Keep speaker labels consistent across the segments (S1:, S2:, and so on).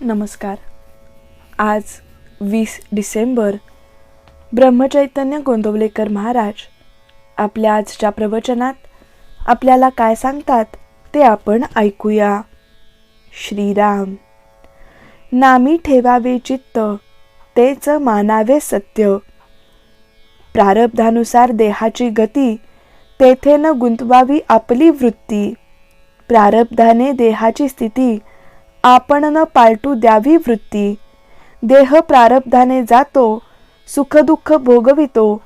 S1: नमस्कार. आज वीस डिसेंबर ब्रह्मचैतन्य गोंदवलेकर महाराज आपल्या आजच्या प्रवचनात आपल्याला काय सांगतात ते आपण ऐकूया. श्रीराम नामी ठेवावे चित्त तेच मानावे सत्य. प्रारब्धानुसार देहाची गती तेथे न गुंतवावी आपली वृत्ती. प्रारब्धाने देहाची स्थिती आपण न पालटू द्यावी वृत्ती. देह प्रारब्धाने जातो सुखदुःख भोगवितो.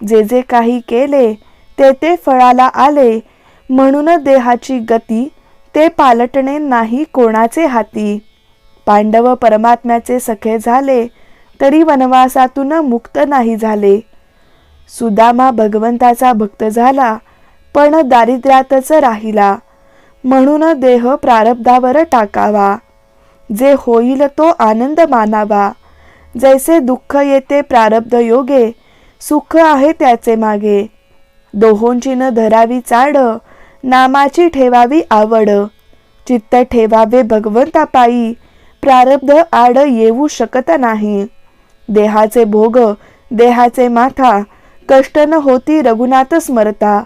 S1: जे जे काही केले ते ते फळाला आले. म्हणून देहाची गती ते पालटणे नाही कोणाचे हाती. पांडव परमात्म्याचे सखे झाले तरी वनवासातून मुक्त नाही झाले. सुदामा भगवंताचा भक्त झाला पण दारिद्र्यातच राहिला. म्हणून देह प्रारब्धावर टाकावा. जे होईल तो आनंद मानावा. जैसे दुःख येते प्रारब्ध योगे सुख आहे त्याचे मागे. दोहोंची न धरावी चाड नामाची ठेवावी आवड. चित्त ठेवावे भगवंता पायी प्रारब्ध आड येऊ शकत नाही. देहाचे भोग देहाचे माथा कष्ट न होती रघुनाथ स्मरता.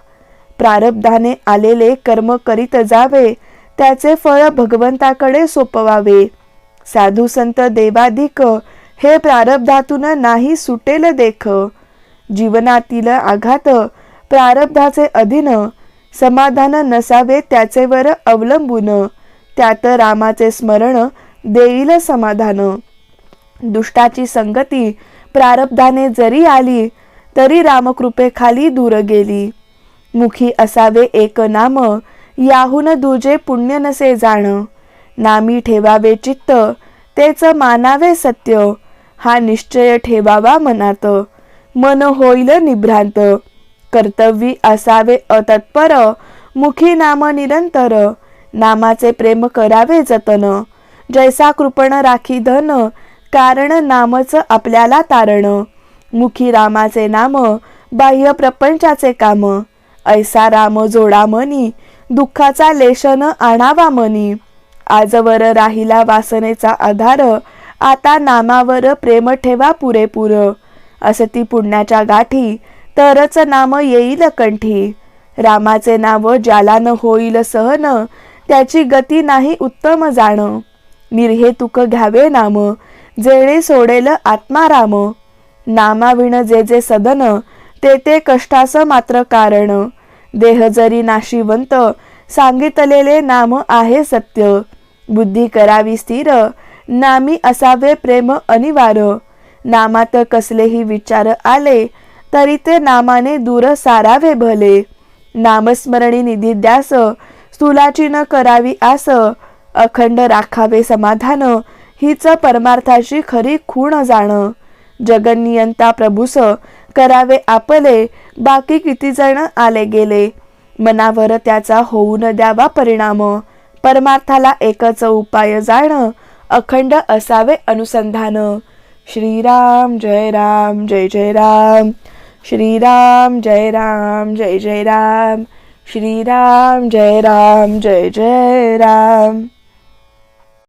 S1: प्रारब्धाने आलेले कर्म करीत जावे त्याचे फळ भगवंताकडे सोपवावे. साधू संत देवाधिक हे प्रारब्धातून नाही सुटेल देख. जीवनातील आघात प्रारब्धाचे अधीन समाधान नसावे त्याचेवर अवलंबून त्यात रामाचे स्मरण देईल समाधान. दुष्टाची संगती प्रारब्धाने जरी आली तरी रामकृपेखाली दूर गेली. मुखी असावे एक नाम याहून दुजे पुण्य नसे जाण. नामी ठेवावे चित्त तेच मानावे सत्य. हा निश्चय ठेवावा मनात. मन होईल निभ्रांत. कर्तव्य असावे अतत्पर मुखी नाम निरंतर. नामाचे प्रेम करावे जतन. जैसा कृपण राखी धन कारण नामच आपल्याला तारण. मुखी रामाचे नाम बाह्य प्रपंचाचे काम. ऐसा राम जोडा मनी दुःखाचा लेशन आणावा मनी. आजवर राहिला वासनेचा आधार आता नामावर प्रेम ठेवा पुरेपूर. असती पुण्याच्या गाठी तरच नाम येईल कंठी. रामाचे नाव ज्याला न होईल सहन त्याची गती नाही उत्तम जाण. निर्हेतुक घ्यावे नाम जेणे सोडेल आत्माराम नामाविण जे जे सदन ते ते कष्टास मात्र कारण. देह जरी नाशिवंत सांगितलेले नाम आहे सत्य. बुद्धी करावी स्थिर नामी असावे प्रेम अनिवार्य नामात कसलेही विचार आले तरी ते नामाने दूर सारावे भले. नामस्मरणी निधी द्यास स्थूलाची न करावी आस. अखंड राखावे समाधान हीच परमार्थाची खरी खूण जाण. जगनियंता प्रभूस करावे आपले बाकी किती जण आले गेले? मनावर त्याचा होऊ न द्यावा परिणाम. परमार्थाला एकच उपाय जाणं अखंड असावे अनुसंधान. श्रीराम जय राम जय जय राम. श्रीराम जय राम जय जय राम. श्रीराम जय राम जय जय राम.